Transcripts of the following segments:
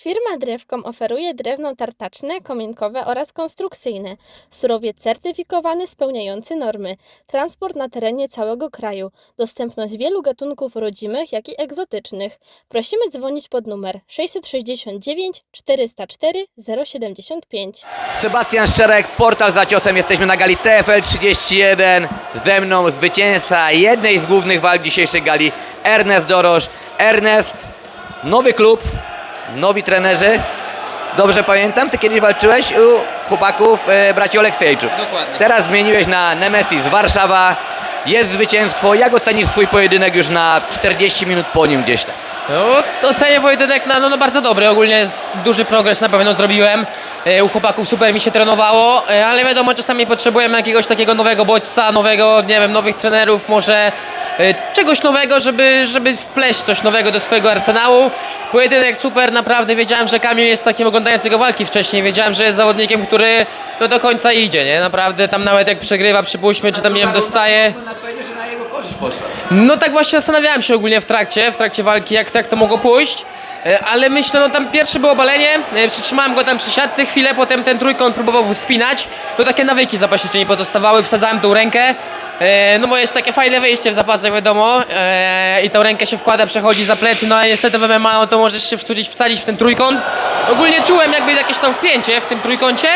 Firma Drewkom oferuje drewno tartaczne, kominkowe oraz konstrukcyjne. Surowiec certyfikowany spełniający normy. Transport na terenie całego kraju. Dostępność wielu gatunków rodzimych, jak i egzotycznych. Prosimy dzwonić pod numer 669 404 075. Sebastian Szczerek, portal za ciosem. Jesteśmy na gali TFL 31. Ze mną zwycięzca jednej z głównych walk dzisiejszej gali, Ernest Dorosz. Ernest, nowy klub, nowi trenerzy. Dobrze pamiętam, ty kiedyś walczyłeś u chłopaków e, braci Oleksiejczuk. Dokładnie. Teraz zmieniłeś na Nemesis Warszawa. Jest zwycięstwo. Jak ocenisz swój pojedynek już na 40 minut po nim gdzieś tam? No, ocenię pojedynek na no, no bardzo dobry. Ogólnie duży progres na pewno zrobiłem. E, U chłopaków super mi się trenowało, e, ale wiadomo, czasami potrzebujemy jakiegoś takiego nowego bodźca, nowego, nie wiem, nowych trenerów, może e, czegoś nowego, żeby, żeby wpleść coś nowego do swojego arsenału. Pojedynek super, naprawdę wiedziałem, że Kamil jest takim oglądającym jego walki wcześniej. Wiedziałem, że jest zawodnikiem, który no, do końca idzie, nie? Naprawdę tam nawet jak przegrywa, przypuśćmy, czy tam nie wiem, dostaje. Poszło. No tak właśnie zastanawiałem się ogólnie w trakcie, w trakcie walki, jak tak to mogło pójść. E, Ale myślę, no tam pierwsze było obalenie, e, przytrzymałem go tam przy siatce chwilę, potem ten trójkąt próbował wspinać. To takie nawyki zapaśnicze mi pozostawały, wsadzałem tą rękę. E, No bo jest takie fajne wejście w zapasach, wiadomo, e, i tą rękę się wkłada, przechodzi za plecy, no ale niestety w MMA no to możesz się wsadzić, wsadzić w ten trójkąt. Ogólnie czułem jakby jakieś tam wpięcie w tym trójkącie,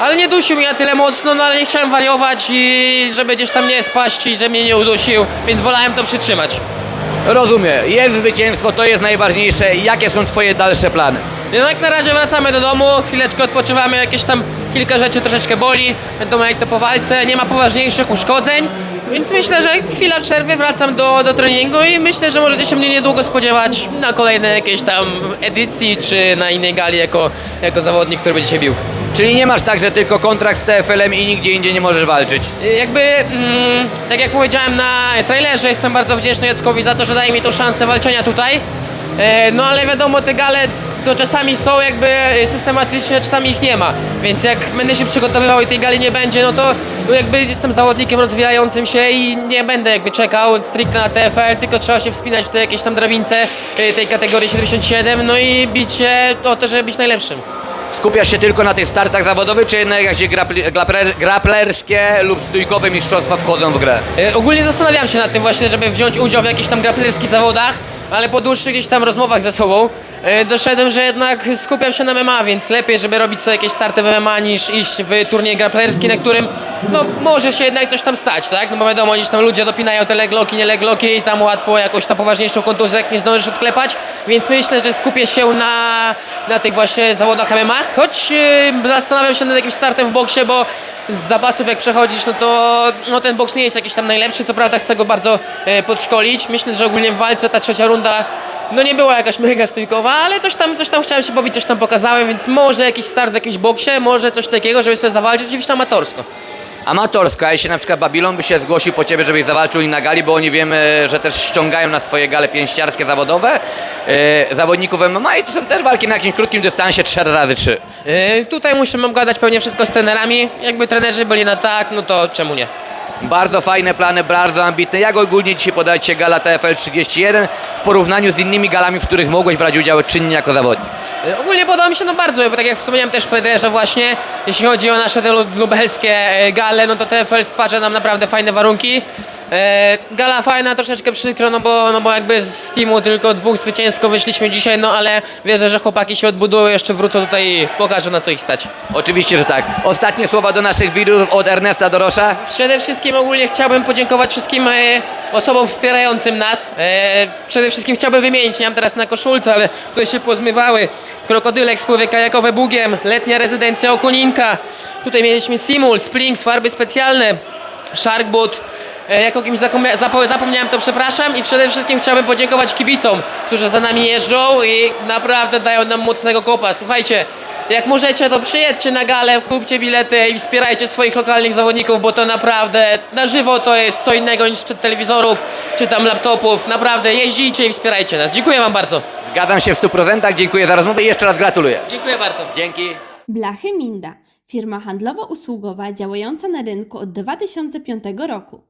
ale nie dusił mnie na tyle mocno, no ale nie chciałem wariować i żeby gdzieś tam nie spaść i że mnie nie udusił, więc wolałem to przytrzymać. Rozumiem, jest zwycięstwo, to jest najważniejsze. Jakie są twoje dalsze plany? No jak na razie wracamy do domu, chwileczkę odpoczywamy, jakieś tam kilka rzeczy troszeczkę boli, wiadomo jak to po walce, nie ma poważniejszych uszkodzeń, więc myślę, że chwila przerwy, wracam do, do treningu i myślę, że możecie się mnie niedługo spodziewać na kolejnej jakiejś tam edycji, czy na innej gali jako, jako zawodnik, który będzie się bił. Czyli nie masz tak, że tylko kontrakt z TFL-em i nigdzie indziej nie możesz walczyć. Jakby, mm, tak jak powiedziałem na trailerze, jestem bardzo wdzięczny Jackowi za to, że daje mi tą szansę walczenia tutaj. E, No ale wiadomo, te gale to czasami są jakby systematyczne, czasami ich nie ma. Więc jak będę się przygotowywał i tej gali nie będzie, no to jakby jestem zawodnikiem rozwijającym się i nie będę jakby czekał stricte na TFL, tylko trzeba się wspinać w te jakieś tam drabince tej kategorii 77, no i bić się o to, żeby być najlepszym. Skupiasz się tylko na tych startach zawodowych, czy jednak jakieś grapli- grapler, graplerskie lub stójkowe mistrzostwa wchodzą w grę? E, Ogólnie zastanawiam się nad tym właśnie, żeby wziąć udział w jakichś tam graplerskich zawodach, ale po dłuższych gdzieś tam rozmowach ze sobą e, doszedłem, że jednak skupiam się na MMA, więc lepiej, żeby robić sobie jakieś starty w MMA niż iść w turniej graplerski, na którym no może się jednak coś tam stać, tak? No bo wiadomo, gdzieś tam ludzie dopinają te legloki, nie legloki i tam łatwo jakąś tam poważniejszą kontuzję, jak nie zdążysz odklepać, więc myślę, że skupię się na, na tych właśnie zawodach MMA, choć e, zastanawiam się nad jakimś startem w boksie, bo z zapasów jak przechodzisz, no to no ten boks nie jest jakiś tam najlepszy, co prawda chcę go bardzo e, podszkolić. Myślę, że ogólnie w walce ta trzecia runda no nie była jakaś mega stójkowa, ale coś tam, coś tam chciałem się pobić, coś tam pokazałem, więc może jakiś start w jakimś boksie, może coś takiego, żeby sobie zawalczyć, oczywiście amatorsko. Amatorska, jeśli na przykład Babylon by się zgłosił po ciebie, żebyś zawalczył i na gali, bo oni wiemy, że też ściągają na swoje gale pięściarskie zawodowe e, zawodników MMA i to są też walki na jakimś krótkim dystansie 4 razy 3 E, tutaj muszę obgadać pewnie wszystko z trenerami, jakby trenerzy byli na tak, no to czemu nie? Bardzo fajne plany, bardzo ambitne. Jak ogólnie dzisiaj podaje Ci gala TFL 31 w porównaniu z innymi galami, w których mogłeś brać udział czynnie jako zawodnik? E, Ogólnie podoba mi się to bardzo, bo tak jak wspomniałem też Frederze właśnie, jeśli chodzi o nasze lubelskie e, gale, no to TFL stwarza nam naprawdę fajne warunki. E, Gala fajna, troszeczkę przykro, no bo, no bo jakby z teamu tylko dwóch zwycięsko wyszliśmy dzisiaj, no ale wierzę, że chłopaki się odbudują, jeszcze wrócą tutaj i pokażą na co ich stać. Oczywiście, że tak. Ostatnie słowa do naszych widzów od Ernesta Dorosza. Przede wszystkim ogólnie chciałbym podziękować wszystkim e, osobom wspierającym nas. E, przede wszystkim chciałbym wymienić, nie mam teraz na koszulce, ale tutaj się pozmywały. Krokodylek, spływy kajakowe Bugiem, letnia rezydencja Okoninka. Tutaj mieliśmy Simul, Springs, farby specjalne, Sharkboot. E, jak o kimś zapomnia- zapo- zapomniałem, to przepraszam i przede wszystkim chciałbym podziękować kibicom, którzy za nami jeżdżą i naprawdę dają nam mocnego kopa. Słuchajcie, jak możecie, to przyjedźcie na galę, kupcie bilety i wspierajcie swoich lokalnych zawodników, bo to naprawdę na żywo to jest co innego niż przed telewizorów czy tam laptopów. Naprawdę jeździcie i wspierajcie nas. Dziękuję Wam bardzo. Zgadzam się w 100%, dziękuję za rozmowę i jeszcze raz gratuluję. Dziękuję bardzo. Dzięki. Blachy Minda. Firma handlowo-usługowa działająca na rynku od 2005 roku.